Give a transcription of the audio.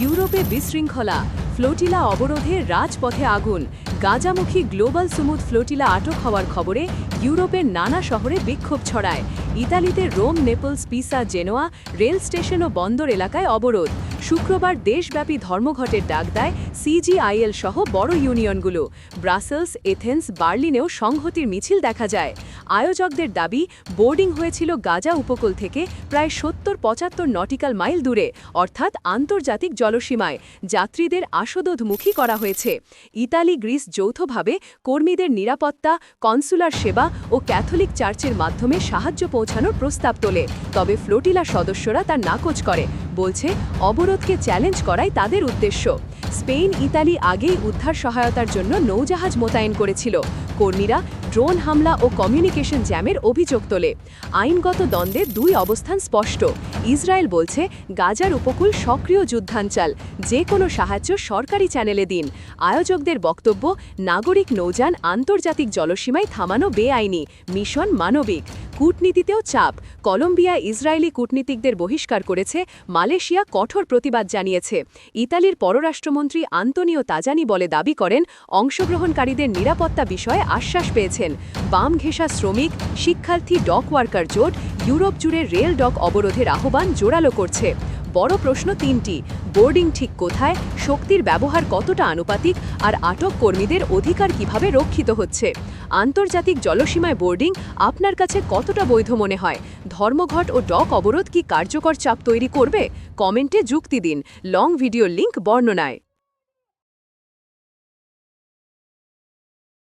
ইউরোপে বিশৃঙ্খলা ফ্লোটিলা অবরোধে রাজপথে আগুন গাজামুখী গ্লোবাল সুমুদ ফ্লোটিলা আটক হওয়ার খবরে ইউরোপের নানা শহরে বিক্ষোভ ছড়ায়। ইতালিতে Rome Naples Pisa Genoa rail station ও বন্দর এলাকায় অবরোধ। শুক্রবার দেশব্যাপী ধর্মঘটের ডাক দেয় সিজিআইএল সহ বড় ইউনিয়নগুলো। ব্রাসেলস, এথেন্স, বার্লিনেও সংহতির মিছিল দেখা যায়। আয়োজকদের দাবি, বোর্ডিং হয়েছিল গাজা উপকূল থেকে প্রায় সত্তর পঁচাত্তর নটিক্যাল মাইল দূরে, অর্থাৎ আন্তর্জাতিক জলসীমায়। যাত্রীদের আসদোধমুখী করা হয়েছে। ইতালি, গ্রিস যৌথভাবে কর্মীদের নিরাপত্তা, কনসুলার সেবা ও ক্যাথলিক চার্চের মাধ্যমে সাহায্য পৌঁছানোর প্রস্তাব তোলে। তবে ফ্লোটিলা সদস্যরা তার নাকচ করে, বলছে অবরোধকে চ্যালেঞ্জ করাই তাদের উদ্দেশ্য। স্পেন, ইতালি আগেই উদ্ধার সহায়তার জন্য নৌজাহাজ মোতায়েন করেছিল। কর্মীরা ড্রোন হামলা ও কমিউনিকেশন জ্যামের অভিযোগ তোলে। আইনগত দ্বন্দ্বে দুই অবস্থান স্পষ্ট। ইসরায়েল বলছে, গাজার উপকূল সক্রিয় যুদ্ধাঞ্চল, যে কোনো সাহায্য সরকারি চ্যানেলে দিন। আয়োজকদের বক্তব্য, নাগরিক নৌযান আন্তর্জাতিক জলসীমায় থামানো বেআইনি, মিশন মানবিক। কূটনীতিতেও চাপ। কলম্বিয়া ইসরায়েলি কূটনীতিকদের বহিষ্কার করেছে, মালয়েশিয়া কঠোর প্রতিবাদ জানিয়েছে। ইতালির পররাষ্ট্রমন্ত্রী আন্তনিও তাজানি বলে দাবি করেন, অংশগ্রহণকারীদের নিরাপত্তা বিষয়ে আশ্বাস পেয়েছেন। বাম ঘেঁষা শ্রমিক, শিক্ষার্থী ডক ওয়ার্কার জোট, ইউরোপ জুড়ে রেল ডক অবরোধের আহ্বান জোরালো করছে। বড় প্রশ্ন তিনটি। বোর্ডিং ঠিক কোথায়? শক্তির ব্যবহার কতটা আনুপাতিক? আর আটক কর্মীদের অধিকার কীভাবে রক্ষিত হচ্ছে? আন্তর্জাতিক জলসীমায় বোর্ডিং আপনার কাছে কতটা বৈধ মনে হয়? ধর্মঘট ও ডক অবরোধ কি কার্যকর চাপ তৈরি করবে? কমেন্টে যুক্তি দিন। লং ভিডিও লিংক বর্ণনায়।